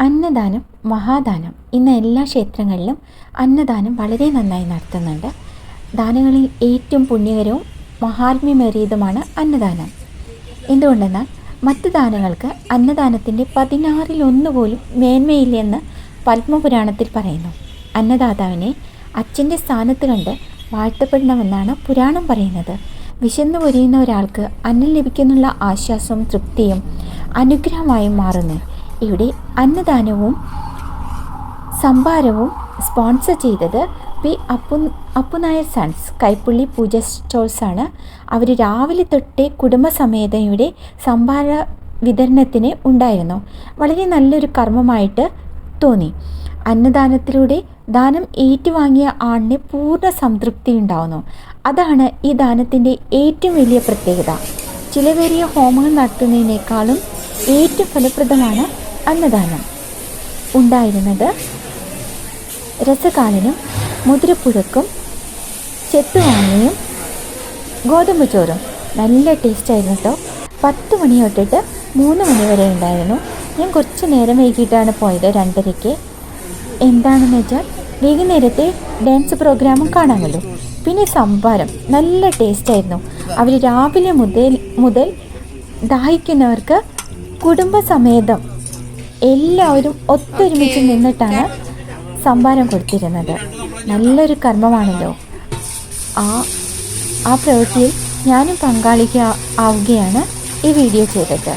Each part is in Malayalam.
അന്നദാനം മഹാദാനം ഇന്ന് എല്ലാ ക്ഷേത്രങ്ങളിലും അന്നദാനം വളരെ നന്നായി നടത്തുന്നുണ്ട്. ദാനങ്ങളിൽ ഏറ്റവും പുണ്യകരവും മഹാത്മ്യമേറിയതുമാണ് അന്നദാനം. എന്തുകൊണ്ടെന്നാൽ മറ്റ് ദാനങ്ങൾക്ക് അന്നദാനത്തിന്റെ പതിനാറിലൊന്ന് പോലും മേന്മയില്ലെന്ന് പത്മപുരാണത്തിൽ പറയുന്നു. അന്നദാതാവിനെ അച്ഛന്റെ സ്ഥാനത്ത് കണ്ട് വാഴ്ത്തപ്പെടണമെന്നാണ് പുരാണം പറയുന്നത്. വിശന്നു പൊരിയുന്ന ഒരാൾക്ക് അന്നം ലഭിക്കുന്നുള്ള ആശ്വാസവും തൃപ്തിയും അനുഗ്രഹമായും മാറുന്നു. ഇവിടെ അന്നദാനവും സംഭാരവും സ്പോൺസർ ചെയ്തത് പി അപ്പു അപ്പുനായർ സൺസ്. കൈപ്പുള്ളി പൂജ സ്റ്റോഴ്സാണ് അവർ രാവിലെ തൊട്ടേ കുടുംബസമേതം ഇവിടെ സംഭാര വിതരണത്തിന് ഉണ്ടായിരുന്നു. വളരെ നല്ലൊരു കർമ്മമായിട്ട് തോന്നി. അന്നദാനത്തിലൂടെ ദാനം ഏറ്റുവാങ്ങിയ ആണിന് പൂർണ സംതൃപ്തി ഉണ്ടാവുന്നു. അതാണ് ഈ ദാനത്തിന്റെ ഏറ്റവും വലിയ പ്രത്യേകത. ചിലവേറിയ ഹോമങ്ങൾ നടത്തുന്നതിനേക്കാളും ഏറ്റവും ഫലപ്രദമാണ് അന്നദാനം. ഉണ്ടായിരുന്നത് രസകാലനും മുതിരപ്പുഴക്കും ചെത്തുവാങ്ങയും ഗോതമ്പ് ചോറും നല്ല ടേസ്റ്റായിരുന്നു കേട്ടോ പത്ത് മണി തൊട്ടിട്ട് മൂന്ന് മണി വരെ ഉണ്ടായിരുന്നു. ഞാൻ കുറച്ച് നേരം വൈകിട്ടാണ് പോയത് രണ്ടരയ്ക്ക്. എന്താണെന്ന് വെച്ചാൽ വൈകുന്നേരത്തെ ഡാൻസ് പ്രോഗ്രാമും കാണാമല്ലോ. പിന്നെ സംഭാരം നല്ല ടേസ്റ്റായിരുന്നു അവർ രാവിലെ മുതൽ മുതൽ ദാഹിക്കുന്നവർക്ക് കുടുംബസമേതം എല്ലാവരും ഒത്തൊരുമിച്ച് നിന്നിട്ടാണ് സംഭാരം കൊടുത്തിരുന്നത്. നല്ലൊരു കർമ്മമാണല്ലോ. ആ ആ പ്രവൃത്തിയിൽ ഞാനും പങ്കാളിക്ക ആവുകയാണ് ഈ വീഡിയോ ചെയ്തത്.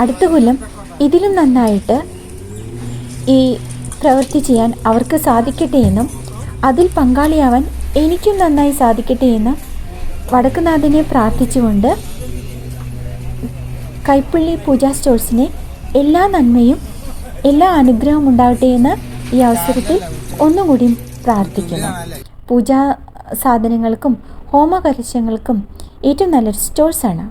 അടുത്ത കൊല്ലം ഇതിലും നന്നായിട്ട് ഈ പ്രവൃത്തി ചെയ്യാൻ അവർക്ക് സാധിക്കട്ടെ എന്നും അതിൽ പങ്കാളിയാവാൻ എനിക്കും നന്നായി സാധിക്കട്ടെ എന്നും വടക്കുനാഥനെ പ്രാർത്ഥിച്ചുകൊണ്ട് കൈപ്പള്ളി പൂജാ സ്റ്റോഴ്സിനെ എല്ലാ നന്മയും എല്ലാ അനുഗ്രഹവും ഉണ്ടാവട്ടെ എന്ന് ഈ അവസരത്തിൽ ഒന്നുകൂടി പ്രാർത്ഥിക്കുന്നു. പൂജാ സാധനങ്ങൾക്കും ഹോമകലശങ്ങൾക്കും ഏറ്റവും നല്ലൊരു സ്റ്റോഴ്സാണ്